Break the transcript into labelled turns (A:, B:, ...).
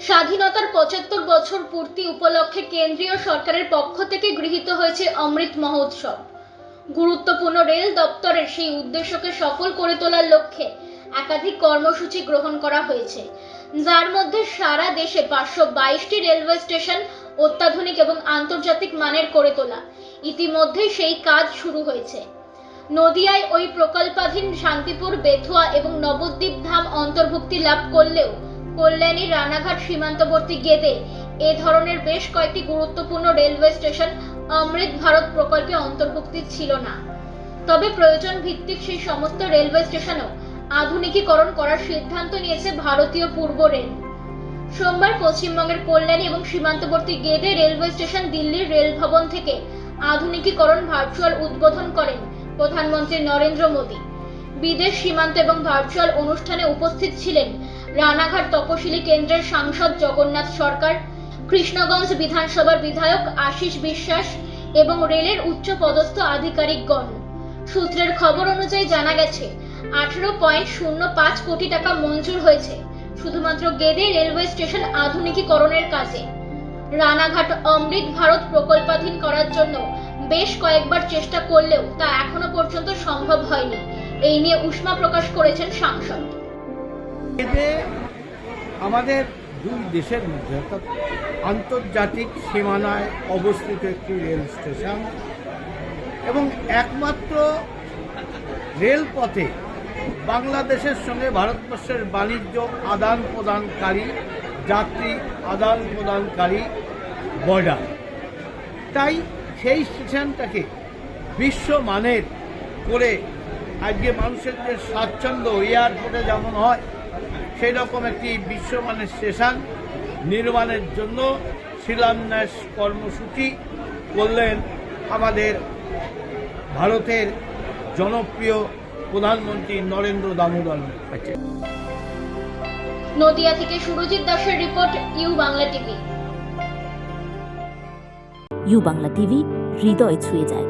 A: স্বাধীনতার পঁচাত্তর বছর পূর্তি উপলক্ষে কেন্দ্রীয় সরকারের পক্ষ থেকে গৃহীত হয়েছে অমৃত মহোৎসব। গুরুত্বপূর্ণ রেল দপ্তরের সেই উদ্দেশ্যকে সফল করে তোলার লক্ষ্যে একাধিক কর্মসূচি গ্রহণ করা হয়েছে। যার মধ্যে সারা দেশে পাঁচশো বাইশটি রেলওয়ে স্টেশন অত্যাধুনিক এবং আন্তর্জাতিক মানের করে তোলা। ইতিমধ্যে সেই কাজ শুরু হয়েছে। নদিয়ায় ওই প্রকল্পাধীন শান্তিপুর, বেথুয়া এবং নবদ্বীপ ধাম অন্তর্ভুক্তি লাভ করলেও কল্যাণী রানাঘাট সীমান্তবর্তী গেদে এ ধরনের বেশ কয়েকটি গুরুত্বপূর্ণ রেলওয়ে স্টেশন অমৃত ভারত প্রকল্পে অন্তর্ভুক্তি ছিল না। তবে প্রয়োজন ভিত্তিক সেই সমস্ত রেলওয়ে স্টেশনও আধুনিকীকরণ করার সিদ্ধান্ত নিয়েছে ভারতীয় পূর্ব রেল। সোমবার পশ্চিমবঙ্গের কল্যাণী এবং সীমান্তবর্তী গেদে রেলওয়ে স্টেশন দিল্লির রেল ভবন থেকে আধুনিকীকরণ ভার্চুয়াল উদ্বোধন করেন প্রধানমন্ত্রী নরেন্দ্র মোদী। বিদেশ সীমান্ত এবং ভার্চুয়াল অনুষ্ঠানে উপস্থিত ছিলেন রানাঘাট তপশিলি কেন্দ্রের সাংসদ জগন্নাথ সরকার, কৃষ্ণগঞ্জ বিধানসভার বিধায়ক আশিস বিশ্বাস এবং রেলের উচ্চ পদস্থ আধিকারিকগণ। সূত্রের খবর অনুযায়ী জানা গেছে, আঠেরো পয়েন্ট শূন্য পাঁচ কোটি টাকা মঞ্জুর হয়েছে, শুধুমাত্র গেদে রেলওয়ে স্টেশন আধুনিকীকরণের কাজে। রানাঘাট অমৃত ভারত প্রকল্পাধীন করার জন্য বেশ কয়েকবার চেষ্টা করলেও তা এখনও পর্যন্ত সম্ভব হয়নি, এই নিয়ে উষ্মা প্রকাশ করেছেন সাংসদ।
B: এতে আমাদের দুই দেশের মধ্যে, অর্থাৎ আন্তর্জাতিক সীমানায় অবস্থিত একটি রেল স্টেশন এবং একমাত্র রেলপথে বাংলাদেশের সঙ্গে ভারতবর্ষের বাণিজ্য আদান প্রদানকারী যাত্রী আদান প্রদানকারী বর্ডার। তাই সেই স্টেশনটাকে বিশ্বমানের করে আজকে মানুষের যে স্বাচ্ছন্দ্য, এয়ারপোর্টে যেমন হয় সেই রকম একটি বিশ্বমানের স্টেশন নির্মাণের জন্য শিলান্যাস কর্মসূচি করলেন আমাদের ভারতের জনপ্রিয় প্রধানমন্ত্রী নরেন্দ্র দামোদর
A: নদিয়া থেকে সুরজিৎ দাসের report U Bangla TV.
C: U Bangla TV হৃদয় ছুঁয়ে যায়।